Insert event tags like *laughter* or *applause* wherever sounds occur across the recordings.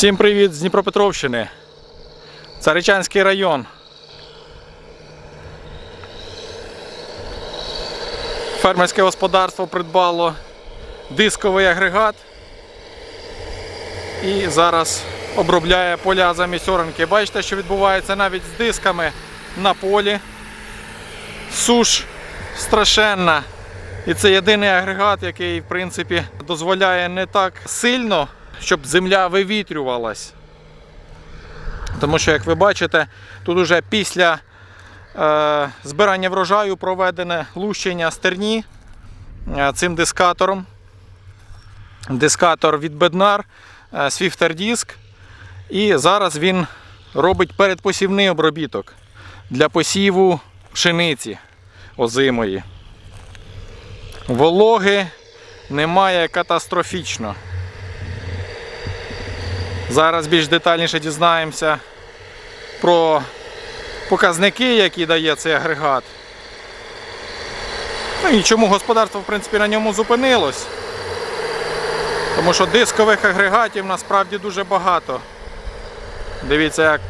Всім привіт з Дніпропетровщини. Царичанський район. Фермерське господарство придбало дисковий агрегат і зараз обробляє поля замість оранки. Бачите, що відбувається навіть з дисками на полі. Суш страшенна. І це єдиний агрегат, який в принципі дозволяє не так сильно, щоб земля вивітрювалась. Тому що, як ви бачите, тут уже після е, збирання врожаю проведене лущення стерні е, цим дискатором. Дискатор від е, Swifter диск. І зараз він робить передпосівний обробіток для посіву пшениці озимої. Вологи немає катастрофічно. Зараз більш детальніше дізнаємося про показники, які дає цей агрегат. Ну і чому господарство в принципі на ньому зупинилось. Тому що дискових агрегатів насправді дуже багато. Дивіться, як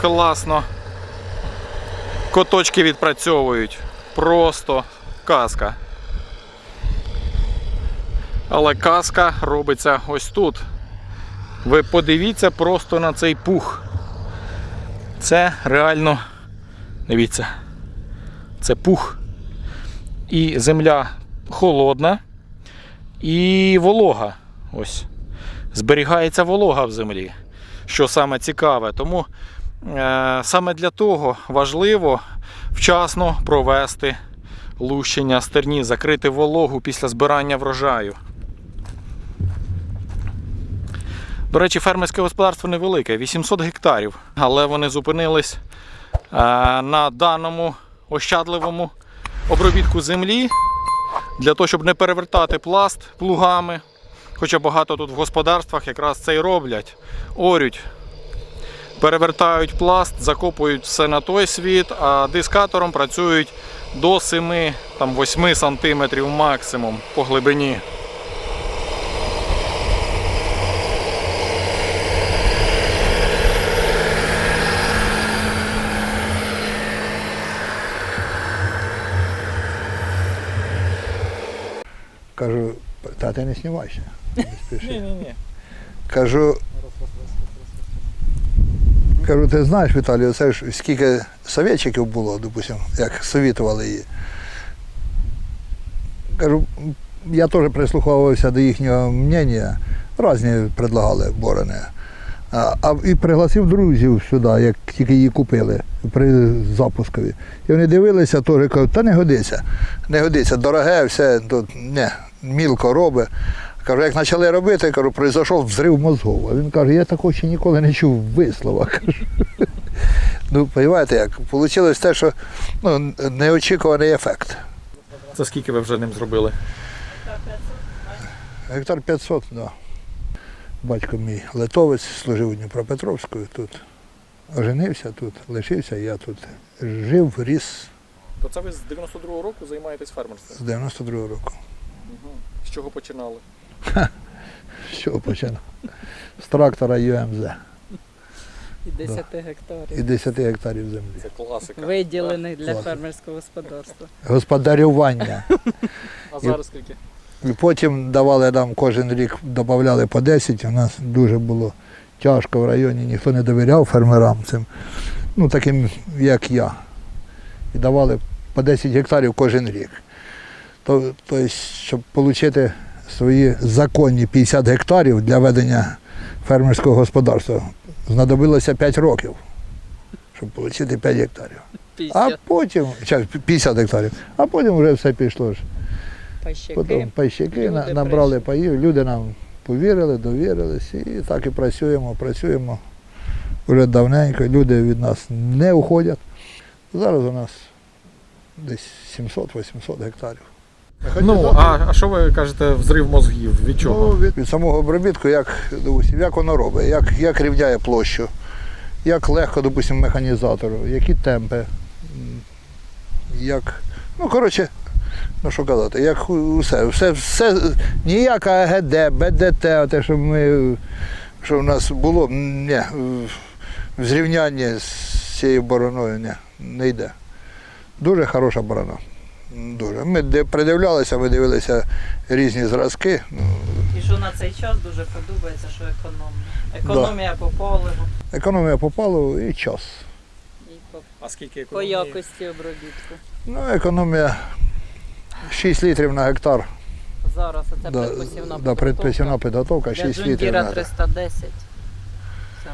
класно коточки відпрацьовують. Просто казка. Але казка робиться ось тут. Ви подивіться просто на цей пух. Це реально, дивіться, це пух. І земля холодна і волога. Ось. Зберігається волога в землі, що саме цікаве. Тому е, саме для того важливо вчасно провести лущення стерні, закрити вологу після збирання врожаю. До речі, фермерське господарство невелике, 800 гектарів, але вони зупинились е, на даному ощадливому обробітку землі для того, щоб не перевертати пласт плугами. Хоча багато тут в господарствах якраз це і роблять. Орють, перевертають пласт, закопують все на той світ, а дискатором працюють до 7-8 см максимум по глибині. Кажу, та ти не знімайся. Не спіши. *laughs* Ні-ні-ні. Кажу, кажу, ти знаєш, Віталій, це ж скільки совєтчиків було, допустим, як совітували її. Кажу, я теж прислуховувався до їхнього мнення, різні предлагали борони. А, а і пригласив друзів сюди, як тільки її купили при запускові. І вони дивилися, теж кажуть, та не годиться, не годиться, дороге, все, тут не, мілко робить. Кажу, як почали робити, кажу, пройшов взрив мозгов. А він каже, я такого ще ніколи не чув вислова. *laughs* Кажу. Ну, розумієте, як вийшло те, що ну, неочікуваний ефект. Це скільки ви вже ним зробили? Гектар 500, так. Да. Батько мій литовець служив у Дніпропетровську, тут оженився, тут лишився, я тут жив, ріс То це ви з 92-го року займаєтесь фермерством? з 92-го року. З чого починали? З чого починав? З трактора ЮМЗ І 10 гектарів. і 10 гектарів землі. Це класика. виділених для Класно. фермерського господарства. Господарювання. А зараз скільки? І потім давали нам кожен рік, додавали по 10. У нас дуже було тяжко в районі, ніхто не довіряв фермерам цим, ну таким як я. І давали по 10 гектарів кожен рік. То, Тобто, щоб отримати свої законні 50 гектарів для ведення фермерського господарства, знадобилося 5 років, щоб отримати 5 гектарів. А потім, 50 гектарів, а потім вже все пішло ж. пайщики. Потім пайщики на- набрали паїв, люди нам повірили, довірились і так і працюємо, працюємо вже давненько. Люди від нас не уходять. Зараз у нас десь 700-800 гектарів. Ну, а, а що ви кажете, взрив мозгів? Від чого? Ну, від, від самого обробітку, як, допустим, як воно робить, як, як рівняє площу, як легко, допустим, механізатору, які темпи, як. Ну, коротше, ну що казати, як усе, все, все ніяка АГД, БДТ, те, що ми що в нас було, ні, в зрівнянні з цією бороною ні, не йде. Дуже хороша борона. Дуже. Ми де придивлялися, ми дивилися різні зразки. Ну, І що на цей час дуже подобається, що економно. Економія по поливу Економія по паливу і час. і по, А скільки по якості обробітку. Ну, економія 6 літрів на гектар. Зараз оце Да, предпосівна да, предпосівна підготовка, Для літрів на 310. Це.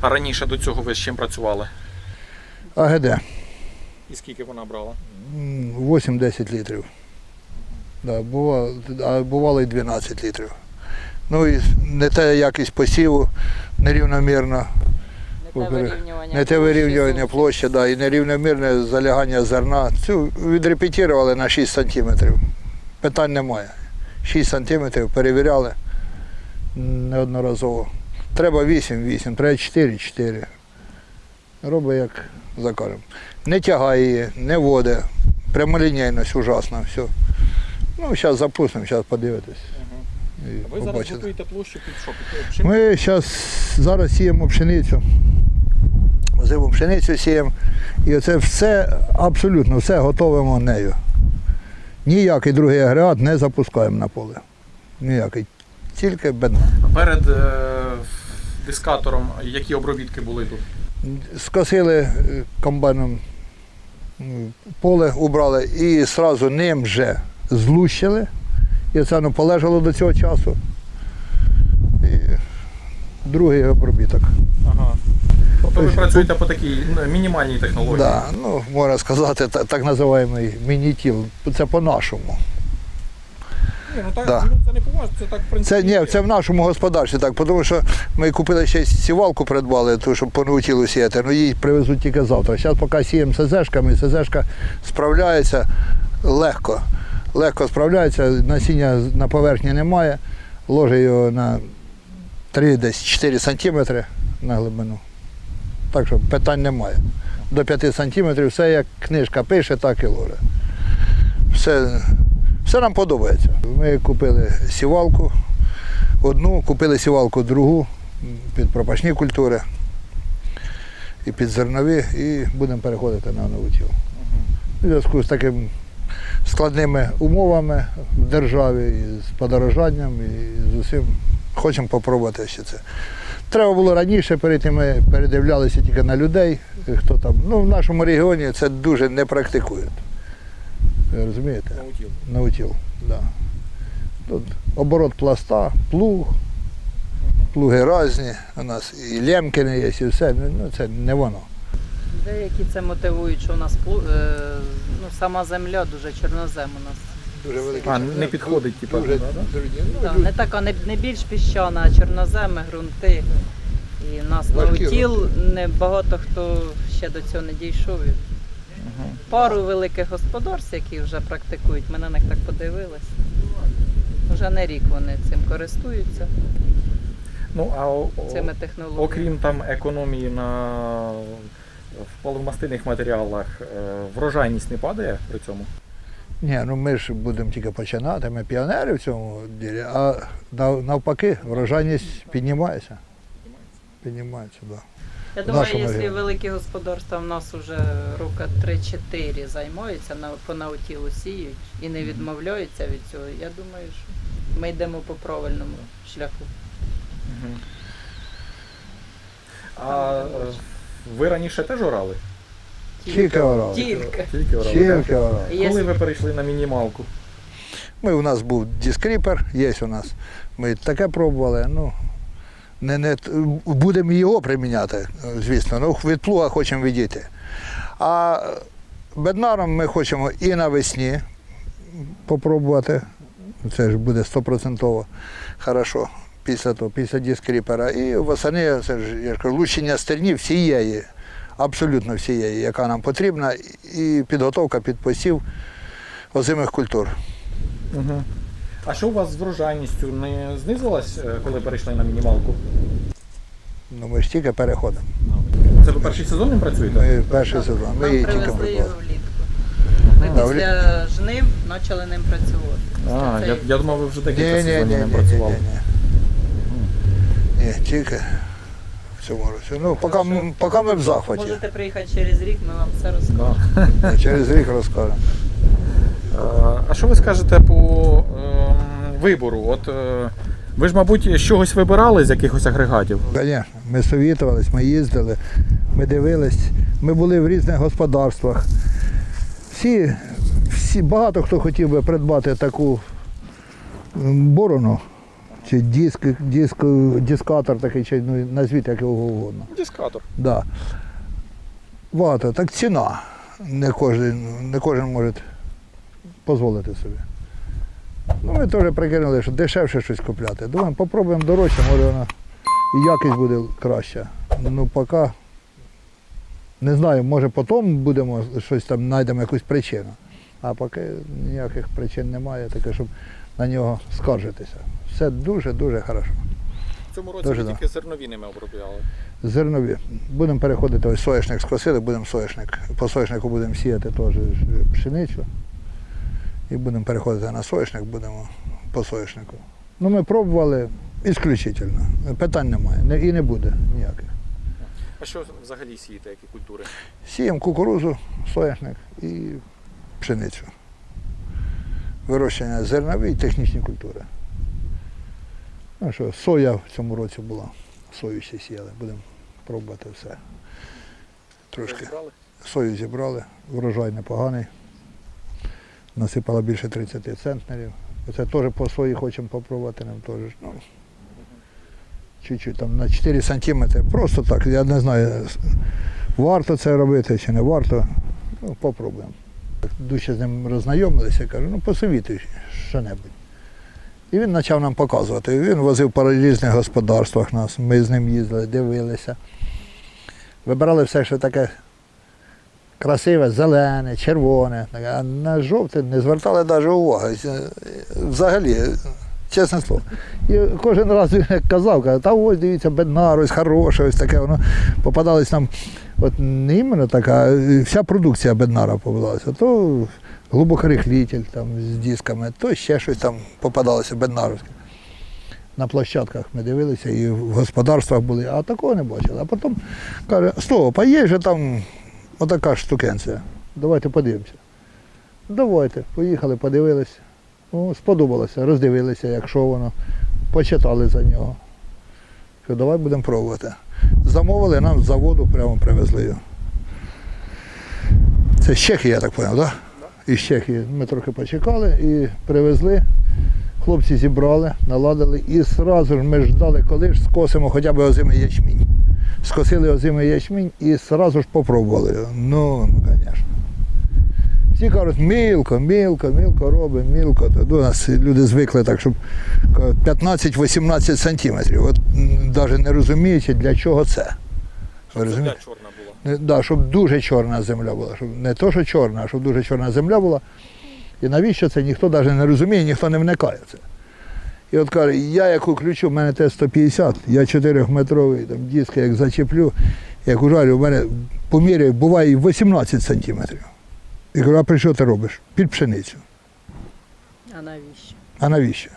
А раніше до цього ви з чим працювали? АГД І скільки вона брала? М, 8-10 літрів. Да, бувало, а бувало і 12 літрів. Ну і не те якість посіву нерівномірно, Не те вирівнювання. не те площі вирівнювання площі, да, і нерівномірне залягання зерна. Цю відрепетірували на 6 сантиметрів. Питань немає. 6 сантиметрів перевіряли неодноразово. Треба 8, 8, треба 4, 4. Робить як закажемо. Не тягає її, не воде. Прямолінійність ужасна, все. Ну, зараз запустимо, зараз подивитись. І Ви зараз готуєте площу під що? Під пшеницю? Ми зараз зараз сіємо пшеницю. Зиму пшеницю сіємо. І оце все, абсолютно все готовимо нею. Ніякий другий агрегат не запускаємо на поле. Ніякий. Тільки бедна. Перед е, дискатором які обробітки були тут? Скосили е, комбайном поле, убрали і одразу ним вже злущили. І це воно полежало до цього часу. І другий обробіток. Ага. Тобто ви Тобто, працюєте по такій ну, мінімальній технології? Да, ну, можна сказати, так, так називаємо мінітіл. Це по-нашому. Ні, ну, так, Да. ну, це не по вас, це так в принципі. Це ні, це в нашому господарстві так, тому що ми купили ще сівалку, придбали, ту, щоб по сіяти, ну її привезуть тільки завтра. Зараз поки сіємо СЗшками, СЗшка справляється легко. Легко справляється, насіння на поверхні немає, ложить його на 3 десь 4 сантиметри на глибину. Так що питань немає. До 5 сантиметрів все як книжка пише, так і ложить. Все, все нам подобається. Ми купили сівалку одну, купили сівалку другу під пропашні культури і під зернові, і будемо переходити на новутіл. У зв'язку з такими складними умовами в державі, і з подорожанням, і з усім. Хочемо спробувати ще це. Треба було раніше перейти, ми передивлялися тільки на людей, хто там. Ну, в нашому регіоні це дуже не практикують. Ви Розумієте? Наутіл. Наутіл, да. Тут оборот пласта, плуг, плуги різні. У нас і лемкини є, і все. Ну, ну, це не воно. Деякі це мотивують, що у нас плу- е, ну, сама земля дуже чорнозем у нас. Дуже великий. А, не підходить, типу, Дуже, да, да? дуже, ну, Да, не така, не, не більш піщана, а чорноземи, ґрунти. І нас наутіл, не багато хто ще до цього не дійшов. Пару великих господарств, які вже практикують, ми на них так подивилися. Вже не рік вони цим користуються, Ну, а о- цими технологіями. окрім там економії на в паливомастильних матеріалах, е, врожайність не падає при цьому? Ні, ну ми ж будемо тільки починати, ми піонери в цьому ділі, а навпаки, врожайність піднімається. Піднімається, так. Да. Я думаю, нашому якщо великі господарства в нас вже роки 3-4 займаються на по наутілу сіють і не відмовляються від цього, я думаю, що ми йдемо по правильному шляху. А е, ви раніше теж орали? Тільки орали. Тільки. Тільки орали. Тільки орали. Є- Коли ви перейшли на мінімалку? Ми, у нас був дискріпер, є у нас. Ми таке пробували. Ну, не, не, будемо його приміняти, звісно. Ну, від плуга хочемо відійти. А беднаром ми хочемо і навесні попробувати. Це ж буде стопроцентово хорошо після того, після дискріпера. І восени, це ж я кажу, лущення стерні всієї, абсолютно всієї, яка нам потрібна, і підготовка під посів озимих культур. Угу. А що у вас з врожайністю не знизилась, е, коли перейшли на мінімалку? Ну, ми ж тільки переходимо. Це ви перший сезон ним працюєте? Ми перший сезон. Ми Нам її тільки привезли придбали. його влітку. Ми Да, після жнив почали ним працювати. А, я, цей- я думав, ви вже декілька ні, ні, сезонів ні, ним ні, працювали. ні. Ні, тільки в цьому році. Ну, поки, ми- поки ми в захваті. Можете приїхати через рік, ми вам все розкажемо. Через рік розкажемо. Е, А що ви скажете по вибору? От е, ви ж, мабуть, з чогось вибирали з якихось агрегатів? Звісно, ми совітувались, ми їздили, ми дивились, ми були в різних господарствах. Всі, всі, багато хто хотів би придбати таку борону, чи диск, диск, дискатор такий, чи ну, назвіть як його угодно. Дискатор. Да. Багато. Так ціна. Не кожен, не кожен може дозволити собі. Ну, ми теж прикинули, що дешевше щось купляти. Думаємо, попробуємо дорожче, може воно і якість буде краща. Ну, поки не знаю, може потім будемо щось там знайдемо якусь причину. А поки ніяких причин немає, таке, щоб на нього скаржитися. Все дуже-дуже хорошо. В цьому році Дуже ви тільки зерновінами обробляли. Зернові. Будемо переходити, ось соняшник скосили, будемо соняшник. По соняшнику будемо сіяти теж пшеницю. І будемо переходити на соняшник, будемо по соняшнику. Ну, ми пробували ісключительно. Питань немає. І не буде ніяких. А що взагалі сієте, які культури? Сіємо кукурузу, соняшник і пшеницю. Вирощення зернові і технічні культури. Ну що, соя в цьому році була. Сою ще сіяли, будемо пробувати все. Трошки. Сою зібрали, врожай непоганий. Насипало більше 30 центнерів. Оце теж по сої хочемо попробувати нам теж. Ну, чуть-чуть там на 4 сантиметри. Просто так, я не знаю, варто це робити чи не варто. Ну, попробуємо. Дужче з ним роззнайомилися, кажу, ну посовітуй що-небудь. І він почав нам показувати. Він возив по різних господарствах нас. Ми з ним їздили, дивилися. Вибирали все, що таке красиве, зелене, червоне, а на жовте не звертали навіть уваги. Е, Взагалі, чесне слово. І кожен раз він казав, каже, та ось дивіться, беднар, ось хороше, ось таке. Воно попадалось нам, от не іменно така, вся продукція беднара попадалася. То глибокорихлітель там з дисками, то ще щось там попадалося беднаровське. На площадках ми дивилися і в господарствах були, а такого не бачили. А потім каже, стоп, а є же там отака штукенція. Давайте подивимося. Давайте, поїхали, подивилися. Ну, сподобалося, роздивилися, якщо воно, почитали за нього. Що давай будемо пробувати. Замовили нам з заводу, прямо привезли його. Це з Чехії, я так зрозумів, так? Да? Із Чехії. Ми трохи почекали і привезли. Хлопці зібрали, наладили і одразу ж ми ждали, коли ж скосимо хоча б озимий ячмінь. Скосили озимий ячмінь і одразу ж попробували. Ну, ну, звісно. Всі кажуть, мілко, мілко, мілко робимо, мілко. До нас люди звикли так, щоб 15-18 сантиметрів. От навіть не розуміючи, для чого це. Земля чорна була. Да, щоб дуже чорна земля була. Щоб не то, що чорна, а щоб дуже чорна земля була. І навіщо це ніхто навіть не розуміє, ніхто не вникає в це. І от каже, я як уключу, в мене Т-150, я 4-метровий там, диск, як зачеплю, як ужарю, в мене по мірі буває і 18 сантиметрів. І кажу, а при що ти робиш? Під пшеницю. А навіщо? А навіщо?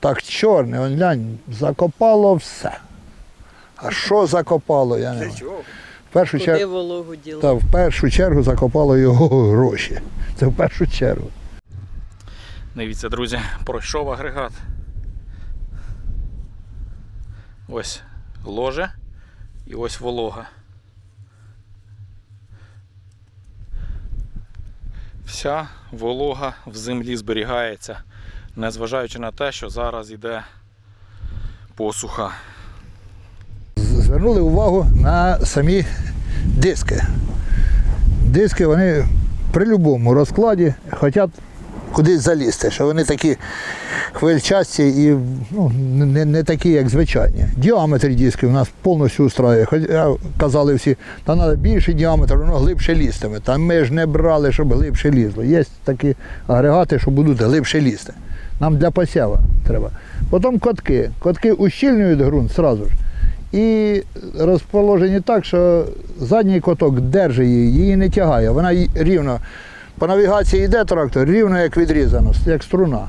Так чорне, он глянь, закопало все. А що закопало, я не знаю. В першу Куди чергу. вологу? Та в першу чергу закопало його гроші. Це в першу чергу. Дивіться, друзі, пройшов агрегат. Ось ложе і ось волога. Вся волога в землі зберігається, незважаючи на те, що зараз йде посуха. Звернули увагу на самі диски. Диски вони при будь-якому розкладі хочуть кудись залізти, що вони такі хвильчасті і ну, не, не такі, як звичайні. Діаметр дисків у нас повністю устраює. Хоча казали всі, та треба більший діаметр, воно глибше лізтиме. Та ми ж не брали, щоб глибше лізло. Є такі агрегати, що будуть глибше лізти. Нам для посєва треба. Потім котки. Котки ущільнюють ґрунт одразу ж. І розположені так, що задній коток держить її, її не тягає. Вона рівно. По навігації йде трактор, рівно як відрізано, як струна.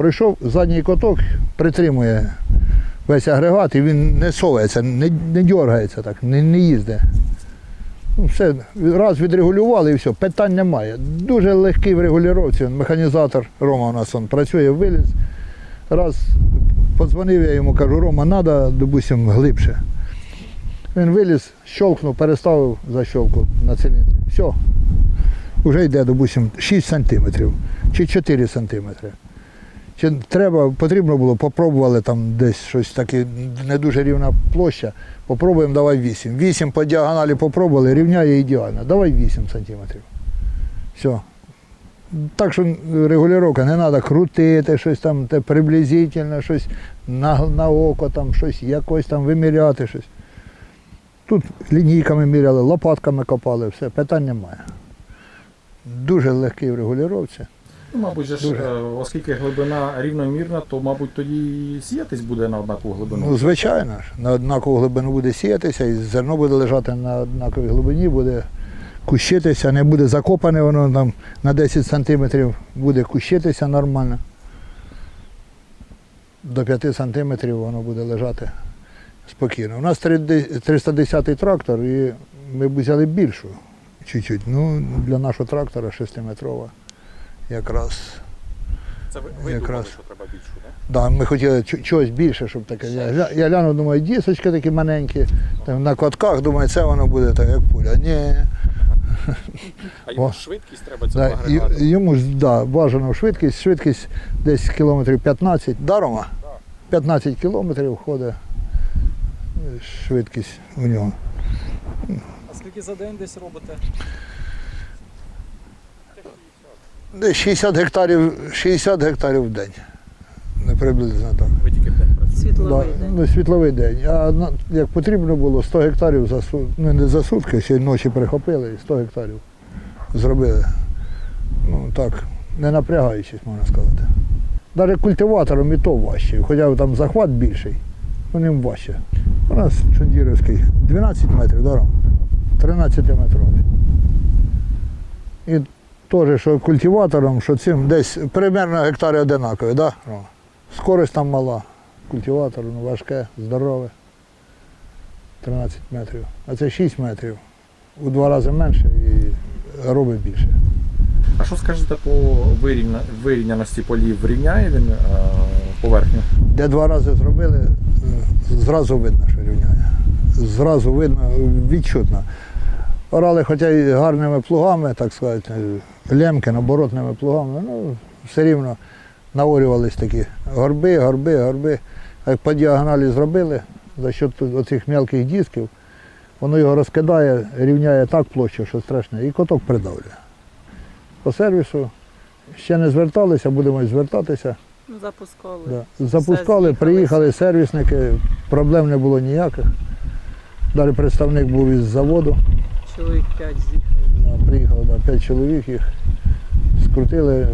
Прийшов задній коток, притримує весь агрегат, і він не совається, не, не дергається так, не, не їздить. Ну, все, раз відрегулювали і все, питань немає. Дуже легкий в регулювання. Механізатор Рома у нас он працює, виліз. Раз подзвонив я йому, кажу, Рома, треба, допустимо, глибше. Він виліз, щелкнув, переставив защолку на циліндрі. Все. Вже йде, допустимо, 6 сантиметрів чи 4 сантиметри. Чи треба, потрібно було, попробували там десь щось таке, не дуже рівна площа, попробуємо, давай 8. 8 по діагоналі попробували, рівняє ідеально. Давай 8 сантиметрів. Все. Так що регулювання не треба крутити, щось там те приблизительно, щось на, на око, там, щось якось там виміряти щось. Тут лінійками міряли, лопатками копали, все, питань немає. Дуже легкий в регулювання. Ну, мабуть, же ж, Дуже. е, оскільки глибина рівномірна, то, мабуть, тоді і сіятись буде на однакову глибину. Ну, звичайно ж, на однакову глибину буде сіятися, і зерно буде лежати на однаковій глибині, буде кущитися, не буде закопане воно там на 10 сантиметрів, буде кущитися нормально. До 5 сантиметрів воно буде лежати спокійно. У нас 310 трактор, і ми б взяли більшу чуть-чуть. Ну, для нашого трактора 6-метрова якраз. Це ви, ви Якраз. думали, що треба більшу, так? Да, ми хотіли чу- чогось більше, щоб таке. Я, гля- я глянув, думаю, дісочки такі маленькі, там на катках, думаю, це воно буде так, як пуля. Ні. *laughs* А йому швидкість треба Да, і- йому ж да, бажано швидкість, швидкість десь кілометрів 15. Дарома? 15 кілометрів входить е, швидкість у нього. А скільки за день десь робите? Десь 60 гектарів, 60 гектарів в день. Не приблизно так. Ви тільки в день працюєте. Світловий Да, день. ну, світловий день. А на- як потрібно було 100 гектарів за су- ну, не за сутки, ще й ночі прихопили і 100 гектарів зробили. Ну так, не напрягаючись, можна сказати. Навіть культиватором і то важче, хоча там захват більший, ну ним важче. У нас Чундірівський 12 метрів, да, Ром? 13 метровий. І теж, що культиватором, що цим десь примерно гектари одинакові, да? Скорость там мала культиватор, ну, важке, здорове. 13 метрів. А це 6 метрів. У два рази менше і робить більше. А що скажете по вирівня... вирівняності полів? Рівняє він е, поверхню? Де два рази зробили, е, зразу видно, що рівняє. Зразу видно, відчутно. Орали, хоча й гарними плугами, так сказати, лемки, оборотними плугами, ну, все рівно наорювались такі горби, горби, горби. А як по діагоналі зробили, за счет оцих мелких дисків, воно його розкидає, рівняє так площу, що страшне, і коток придавлює. По сервісу ще не зверталися, будемо звертатися. Ну, Запускали. Да. Запускали, приїхали сервісники, проблем не було ніяких. Далі представник був із заводу. Чоловік 5 з'їхали. Приїхало да, 5 чоловік, їх скрутили,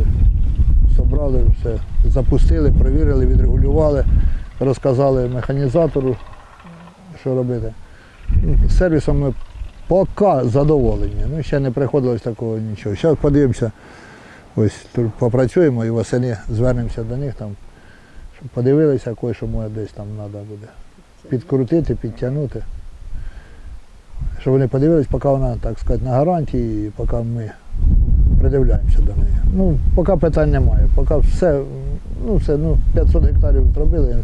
зібрали все, запустили, перевірили, відрегулювали, розказали механізатору, що робити. Ну, Сервісом ми поки задоволені. Ну, ще не приходилось такого нічого. Зараз подивимося, ось тут попрацюємо і восени звернемося до них, там, щоб подивилися, кое що може десь там треба буде. Підкрутити, підтягнути. Щоб вони подивились, поки вона, так сказати, на гарантії, і поки ми придивляємося до неї. Ну, поки питань немає. Поки все, ну все, ну 500 гектарів зробили.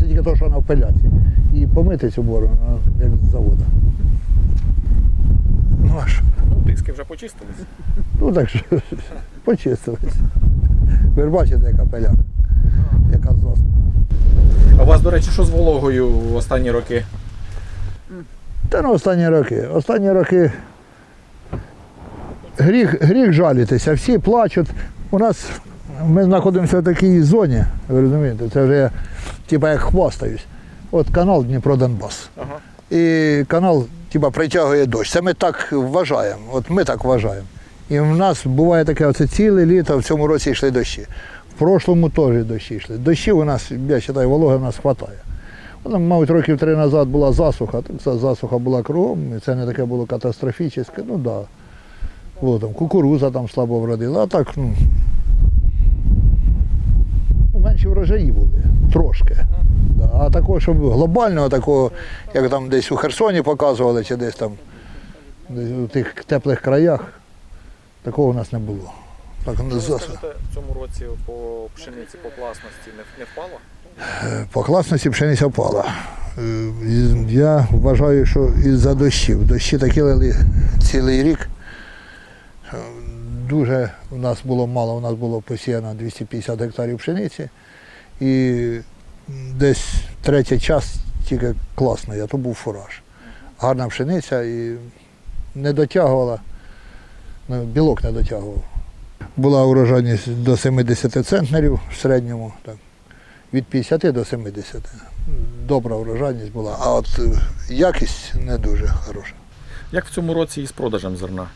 Це тільки те, що вона в пиляці. І помити цю бору, як з заводу. Ну а що? Ну, диски вже почистились. Ну так що *laughs* почистились. Ви ж бачите, яка пиляка, яка засуха. А у вас, до речі, що з вологою в останні роки? Та ну останні роки. Останні роки гріх, гріх жалітися, всі плачуть. У нас ми знаходимося в такій зоні, ви розумієте, це вже я типа як хвастаюсь. От канал Дніпро-Донбас. Ага. І канал типа, притягує дощ. Це ми так вважаємо. От ми так вважаємо. І в нас буває таке, оце ціле літо в цьому році йшли дощі. В прошлому теж дощі йшли. Дощів у нас, я вважаю, вологи у нас вистачає. Вона, мабуть, років три назад була засуха, так ця засуха була кругом, і це не таке було катастрофічне. Ну так. Да. Було там кукуруза там слабо вродила, а так, ну, ну менші врожаї були. Трошки. Да. А такого, щоб глобального, такого, як там десь у Херсоні показували, чи десь там десь у тих теплих краях, такого у нас не було. Так, ну, скажете, в цьому році по пшениці, по класності не, не впало? По класності пшениця впала. Е, Я вважаю, що із-за дощів. Дощі такі лили цілий рік. Е, Дуже у нас було мало, у нас було посіяно 250 гектарів пшениці. І десь третя час тільки класний, а то був фураж. Гарна пшениця і не дотягувала, ну, білок не дотягував. Була урожайність до 70 центнерів в середньому. Так від 50 до 70. Добра врожайність була, а от е, якість не дуже хороша. Як в цьому році із продажем зерна?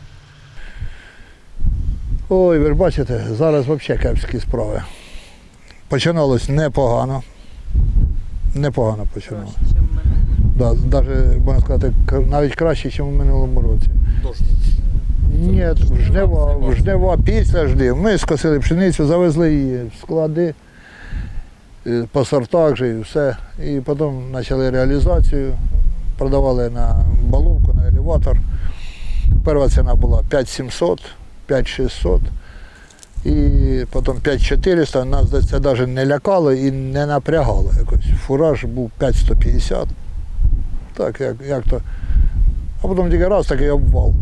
Ой, ви ж бачите, зараз взагалі кепські справи. Починалось непогано. Непогано починалося. Краще, ніж в мене. Да, навіть, можна сказати, навіть краще, ніж у минулому році. Ні, в жнива, в жнива після жнив. Ми скосили пшеницю, завезли її в склади, по сортах же і все. І потім почали реалізацію, продавали на баловку, на елеватор. Перша ціна була 5700, 5600 і потім 5400. Нас це навіть не лякало і не напрягало якось. Фураж був 5150. Так, як, як то. А потім тільки раз такий обвал.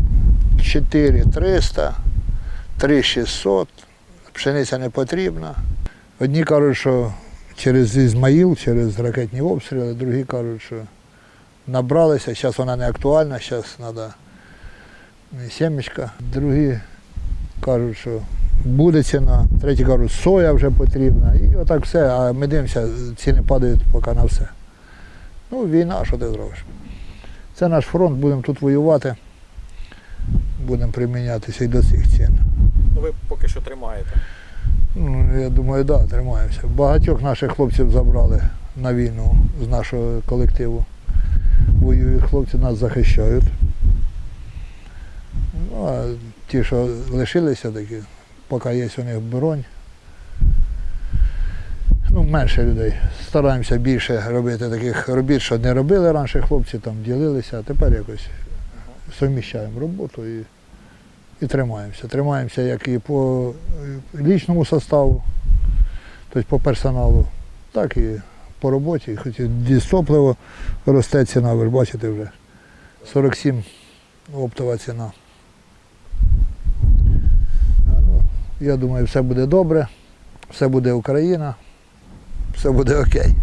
4300, 3600, пшениця не потрібна. Одні кажуть, що через Ізмаїл, через ракетні обстріли, другі кажуть, що набралися, зараз вона не актуальна, зараз треба сімечка. Другі кажуть, що буде ціна, треті кажуть, соя вже потрібна. І отак все, а ми дивимося, ціни падають поки на все. Ну, війна, що ти зробиш? Це наш фронт, будемо тут воювати будемо примінятися і до цих цін. Ну, ви поки що тримаєте. Ну, я думаю, так, да, тримаємося. Багатьох наших хлопців забрали на війну з нашого колективу. Воюють хлопці, нас захищають. Ну, а ті, що лишилися такі, поки є у них бронь. Ну, менше людей. Стараємося більше робити таких робіт, що не робили раніше хлопці, там ділилися, а тепер якось суміщаємо роботу і, і тримаємося. Тримаємося як і по е, лічному составу, тобто по персоналу, так і по роботі. Хоч дістопливо росте ціна, ви ж бачите вже. 47 оптова ціна. Ну, я думаю, все буде добре, все буде Україна, все буде окей.